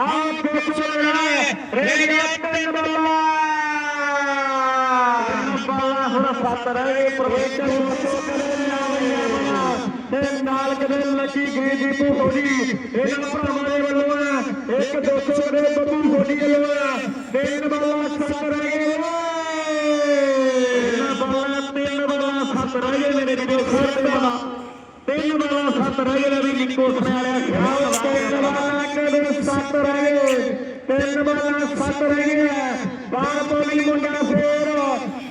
ਆਪਾਂ ਆਪ ਦੁੱਖ ਸੁਣਾ ਰੇਡੀਆ ਤਿੰਨ ਬੱਲਾ ਬਾਲਾ ਹੁਣ ਸੱਤ ਰਹਿ ਗਏ ਪ੍ਰਵੇਸ਼ ਤੇ ਨਾਲ ਕਦੇ ਲੱਗੀ ਗਈ ਦੀਪੂ ਫੌਜੀ ਇਹਨਾਂ ਭਰਾਵਾਂ ਦੇ ਵੱਲੋਂ ਇੱਕ 200 ਕਦੇ ਬੱਬੂ ਫੌਜੀ ਵੱਲੋਂ ਆ। ਤਿੰਨ ਬੱਲਾ ਸੱਤ ਰਹਿ ਗਏ। ਇਹਨਾਂ ਬੱਲਾ ਤਿੰਨ ਬੱਲਾ ਸੱਤ ਰਹਿ ਗਏ ਮੇਰੇ ਵੀਰੋ ਸੱਤ ਤਿੰਨ ਬੱਲਾ ਸੱਤ ਰਹਿ ਗਏ ਵੀ ਨਿੱਕੋ ਸਨਾਲਿਆ ਖਿਆਲ ਤਿੰਨ ਬੱਲਾ ਕਦੇ ਸੱਤ ਰਹਿ ਗਏ ਤਿੰਨ ਬੱਲਾ ਸੱਤ ਰਹਿ ਗਏ ਬਾਹਰ ਤੋਂ ਵੀ ਮੁੰਡਾ ਫੇਰ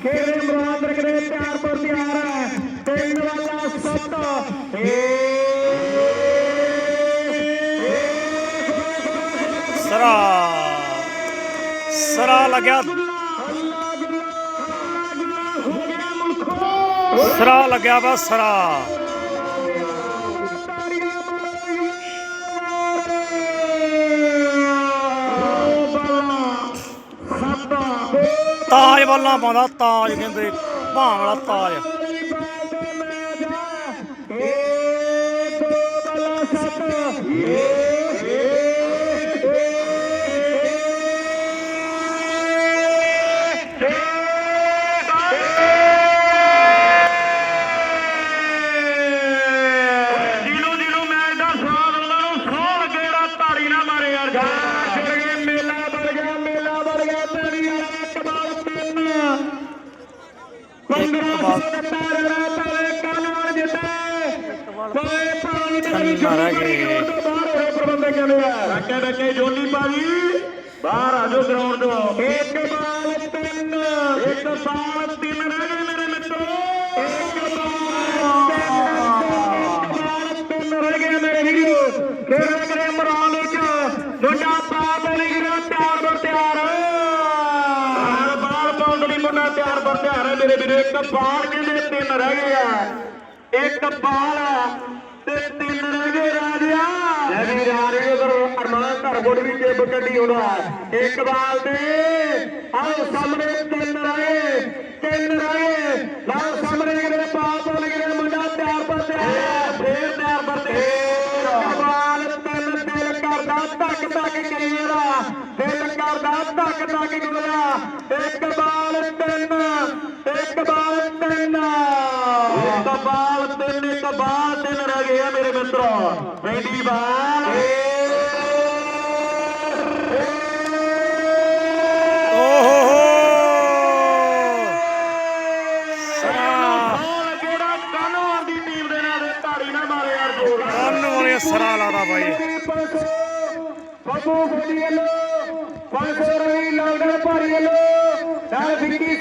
ਖੇਰੇ ਮੁਰਾਦ ਰਖਦੇ ਪਿਆਰ ਪਰ ਤਿਆਰ ਹੈ ਤਿੰਨ ਬੱਲਾ ਸੱਤ ਸਰਾ ਸਰਾ ਲੱਗਿਆ ਸਰਾ ਲੱਗਿਆ ਵਾ ਸਰਾ ਤਾਜ ਵੱਲਾਂ ਪਾਉਂਦਾ ਤਾਜ ਕਹਿੰਦੇ ਭਾਂ ਵਾਲਾ ਤਾਜ। ਜਿਹਨੂੰ 1570 ਰਨਾਂ ਗਏ। ਬਾਹਰ ਹੋਏ ਪ੍ਰਬੰਧਕ ਕਹਿੰਦੇ ਆ ਰੱਕੇ ਰੱਕੇ ਜੋਲੀ ਪਾਜੀ ਬਾਹਰ ਆ ਜਾਓ ਗਰਾਊਂਡ ਤੋਂ ਇੱਕ ਬਾਲ ਤਿੰਨ ਇੱਕ ਬਾਲ ਤਿਆਰ ਬਰ ਤਿਆਰ ਹੈ ਮੇਰੇ ਵੀਰੋ ਇੱਕ ਬਾਲ ਕਹਿੰਦੇ ਤਿੰਨ ਰਹਿ ਗਏ ਆ। ਇੱਕ ਬਾਲ ਤੇ ਤਿੰਨ ਰਹਿ ਗਏ ਰਾਜਿਆ। ਲੈ ਵੀ ਰਾਜੇ ਉਧਰ ਅਰਮਾਨ ਘਰ ਬੋੜ ਵੀ ਜੇਬ ਕੱਢੀ ਹੋਣਾ ਇੱਕ ਬਾਲ ਤੇ ਆਓ ਸਾਹਮਣੇ ਤਿੰਨ ਰਹੇ ਤਿੰਨ ਰਹੇ ਲਾਓ ਸਾਹਮਣੇ ਕਿਹੜੇ ਪਾਪ ਹੋ ਲਗੇ ਮੁੰਡਾ ਤਿਆਰ ਪਰ ਤਿਆਰ ਫੇਰ ਤਿਆਰ ਪਰ ਤਿਆਰ ਬਾਲ ਤਿੰਨ ਦਿਲ ਕਰਦਾ ਧੱਕ ਧੱਕ ਕਰੀਏਰਾ ਦਿਲ ਕਰਦਾ ਧੱਕ ਧੱਕ ਗੁਰਿਆ ਬਾਲ ਤਿੰਨ ਰਹਿ ਗਏ ਆ ਮੇਰੇ ਮਿੱਤਰੋ। ਪਹਿਲੀ ਬਾਲ। ਸਰਾ ਲਾਦਾ ਬਾਈ ਬੱਬੂ ਗੋਲੀ ਵੱਲੋਂ 500 ਰਵੀ ਲਾਉਡਰ ਭਾਰੀ ਵੱਲੋਂ ਨਾਲ ਵਿੱਕੀ